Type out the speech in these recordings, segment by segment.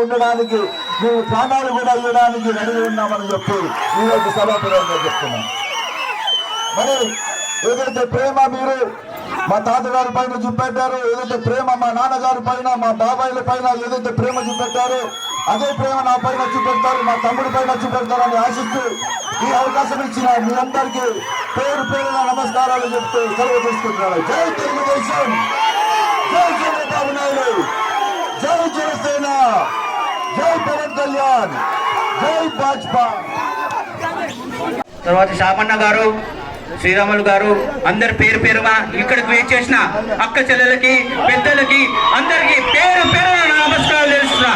ఉండడానికి మేము ప్రాణాలు కూడా ఇవ్వడానికి రెడీ ఉన్నామని చెప్పి ఈరోజు సభాపరంగా చెప్తున్నాం. మరి ఏదైతే ప్రేమ మీరు మా తాతగారి పైన చూపెట్టారు ఏదైతే ప్రేమ మా నాన్నగారి పైన మా బాబాయిల పైన ఏదైతే ప్రేమ చూపెట్టారో అదే ప్రేమ నా పైన చూపెడతారు మా తమ్ముడి పైన చూపెడతారని ఆశిస్తూ ఈ అవకాశం ఇచ్చిన మీ అందరికీ పేరు పేరున నమస్కారాలు చెప్తూ సెలవు తీసుకుంటున్నాను. జై తెలుగుదేశం! జై చంద్రబాబు నాయుడు! జై జనసేన! జై పవన్ కళ్యాణ్! జై భాజపా! తర్వాత శామన్న గారు శ్రీరాములు గారు అందరి పేరు పేరుగా ఇక్కడికి వెయిట్ చేసిన అక్క చెల్లెలకి పెద్దలకి అందరికి పేరు పేరు నమస్కారాలు తెలుస్తున్నా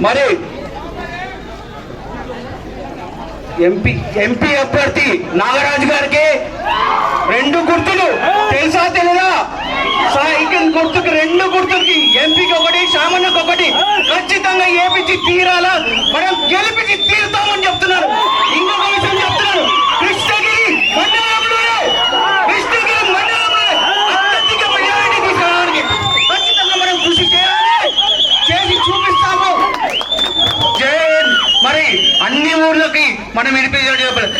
మరి ఎంపీ ఎంపీ అభ్యర్థి నాగరాజు గారికి రెండు గుర్తులు. తెలుసా తెలుదా? సైకిల్ గుర్తుకి రెండు గుర్తులకి ఎంపీకి ఒకటి శ్యామ అన్ని ఊర్లకి మనం వినిపించాలి చెప్పలేదు.